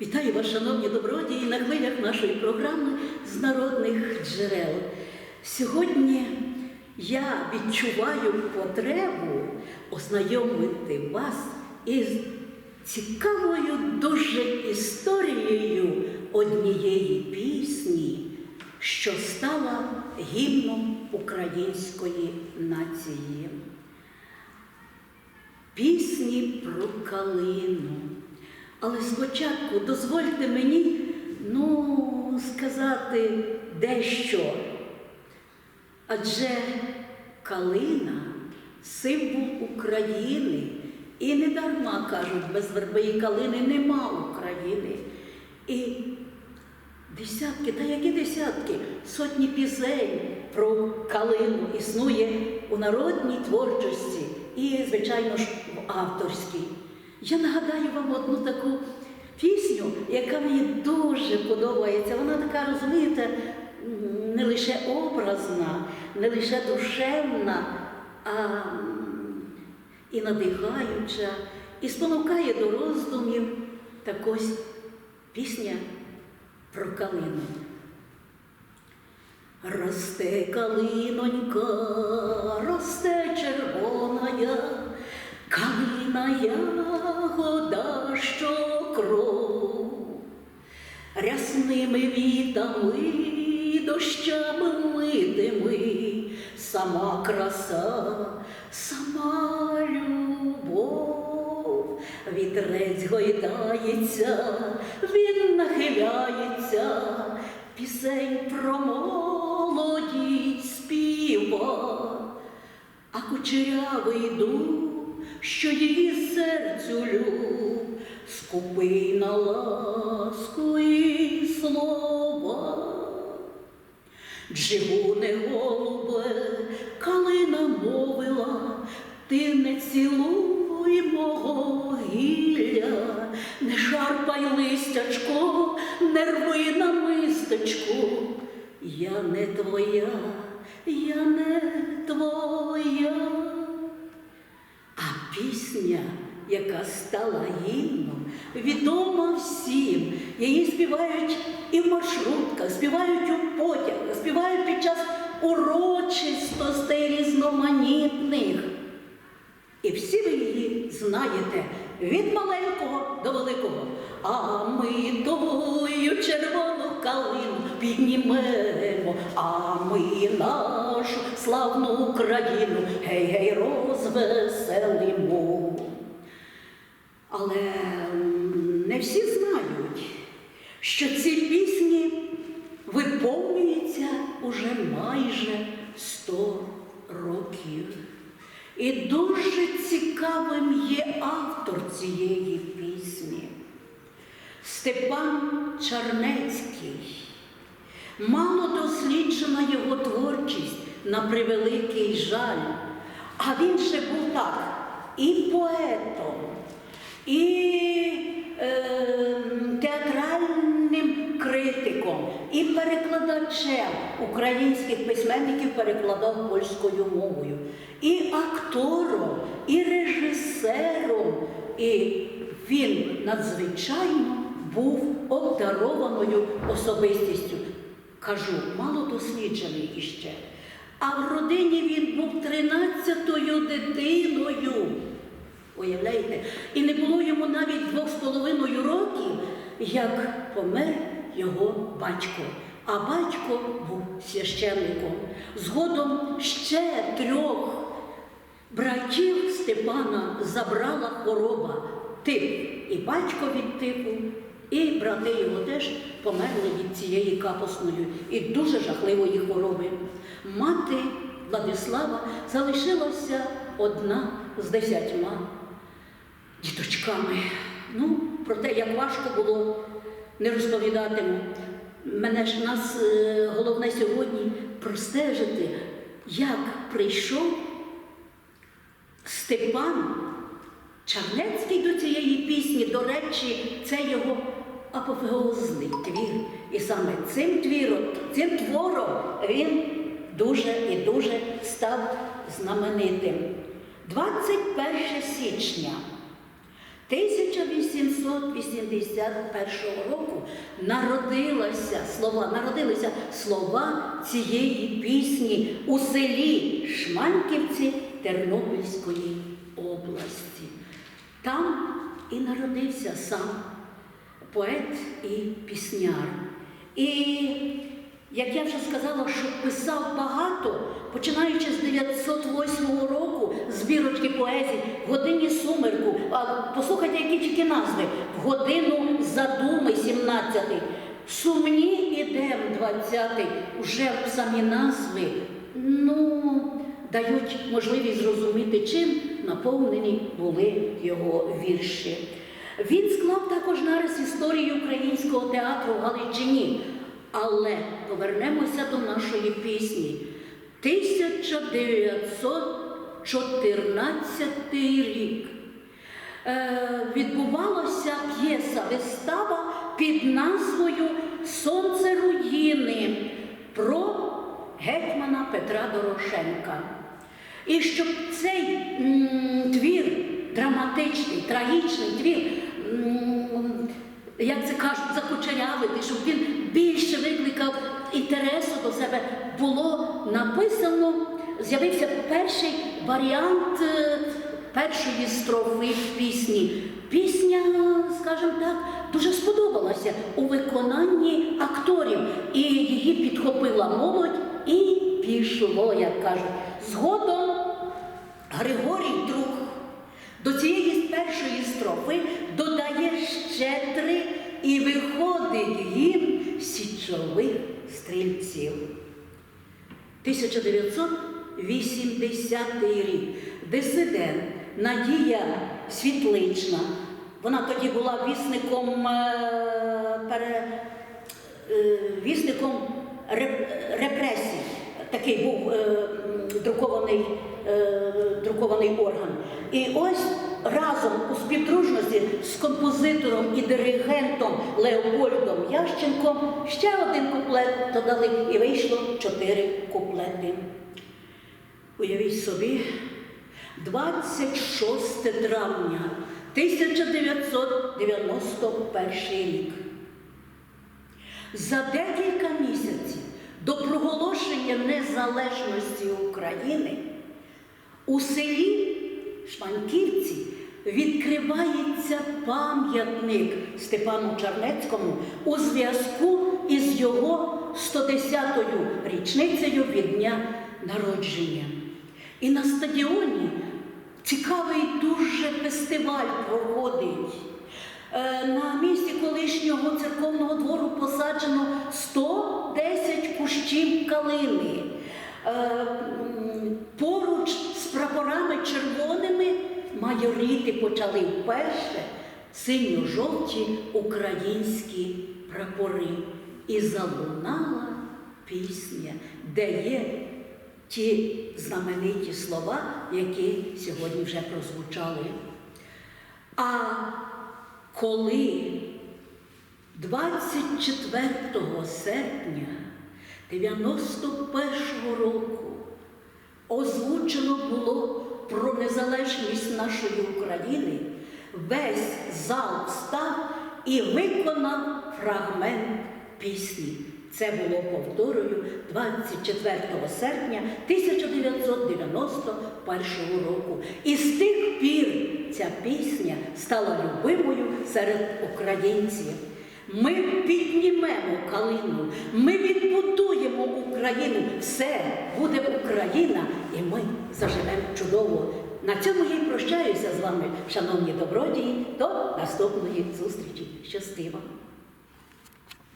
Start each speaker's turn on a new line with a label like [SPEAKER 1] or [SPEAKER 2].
[SPEAKER 1] Вітаю вас, шановні добродії, на хвилях нашої програми з народних джерел. Сьогодні я відчуваю потребу ознайомити вас із цікавою дуже історією однієї пісні, що стала гімном української нації. Пісні про калину. Але спочатку дозвольте мені, ну, сказати дещо. Адже калина символ України. І не дарма кажуть, без верби калини нема України. І десятки, та які десятки, сотні пісень про калину існує у народній творчості і, звичайно ж, в авторській. Я нагадаю вам одну таку пісню, яка мені дуже подобається. Вона така, розумієте, не лише образна, не лише душевна, а і надихаюча, і спонукає до роздумів. Так ось пісня про калину. Росте калинонька, росте червоная, калина ягода, що кров, рясними вітами, дощами митими, сама краса, сама любов, вітрець гойдається, він нахиляється, пісень про молодість співа. А кучерявий дуб, що її серцю люб, скупий на ласку і слова. Джигуне голубе, калина мовила, ти не цілуй мого гілля, не шарпай листячко, не рви на мистечку. Я не твоя, я не твоя. Пісня, яка стала гімном, відома всім. Її співають і в маршрутках, співають у потягах, співають під час урочистостей різноманітних. І всі ви її знаєте від маленького до великого. А ми тою червону калину піднімемо, а ми нашу славну Україну гей-гей розвеселимо. Але не всі знають, що ці пісні виповнюються уже майже 100 років. І дуже цікавим є автор цієї пісні Степан Чарнецький. Мало досліджена його творчість на превеликий жаль. А він ще був так і поетом, і е, театральним критиком, і перекладачем українських письменників перекладав польською мовою, і актором, і режисером. І він надзвичайно обдарованою особистістю. Кажу, мало досліджений іще. А в родині він був тринадцятою дитиною. Уявляєте? І не було йому навіть двох з половиною років, як помер його батько. А батько був священником. Згодом ще трьох братів Степана забрала хвороба тиф. І батько від тифу, і брати його теж померли від цієї капосної і дуже жахливої хвороби. Мати Владислава залишилася одна з десятьма діточками. Ну, про те, як важко було, не розповідатиму. Мене ж нас е, головне сьогодні простежити, як прийшов Степан Чарнецький до цієї пісні, до речі, це його апофеозний твір. І саме цим твіром, цим твором він дуже і дуже став знаменитим. 21 січня 1881 року народилася слова, народилися слова цієї пісні у селі Шманківці Тернопільської області. Там і народився сам поет і пісняр. І як я вже сказала, що писав багато, починаючи з 908 року збірочки поезій, в годині сумерку, а послухайте, які тільки назви, в годину задуми 17-й, сумні ідем 20-й, вже самі назви, ну, дають можливість зрозуміти, чим наповнені були його вірші. Він склав також нарис історії українського театру в Галичині. Але повернемося до нашої пісні. 1914 рік. Е, відбувалася п'єса, вистава під назвою Сонце руїни про гетьмана Петра Дорошенка. І щоб цей м, твір, драматичний, трагічний твір, як це кажуть, закучерявити, щоб він більше викликав інтересу до себе, було написано, з'явився перший варіант е, першої строфи пісні. Пісня, скажімо так, дуже сподобалася у виконанні акторів, і її підхопила молодь і пішло, як кажуть. Згодом Григорій Друг до цієї першої строфи додає ще три і виходить гімн січових стрільців. 1980 рік. Дисидент Надія Світлична. Вона тоді була вісником, е, пере, е, вісником реп- репресій. Такий був е, друкований, е, друкований орган. І ось разом у співдружності з композитором і диригентом Леопольдом Ященком ще один куплет додали і вийшло чотири куплети. Уявіть собі, 26 травня 1991 рік. За декілька місяців до проголошення незалежності України у селі Шманківці відкривається пам'ятник Степану Чернецькому у зв'язку із його 110-ю річницею від дня народження. І на стадіоні цікавий дуже фестиваль проходить. Е, На місці колишнього церковного двору посаджено 110 кущів калини. Е, Поруч з прапорами червоними майоріти почали вперше синьо-жовті українські прапори. І залунала пісня, де є ті знамениті слова, які сьогодні вже прозвучали. А коли 24 серпня 91 року озвучено було про незалежність нашої України, весь зал встав і виконав фрагмент пісні. Це було повторою 24 серпня 1991 року. І з тих пір ця пісня стала любимою серед українців. Ми піднімемо калину, ми відбудуємо Україну. Все буде Україна, і ми заживемо чудово. На цьому я й прощаюся з вами, шановні добродії, до наступної зустрічі. Щасти вам!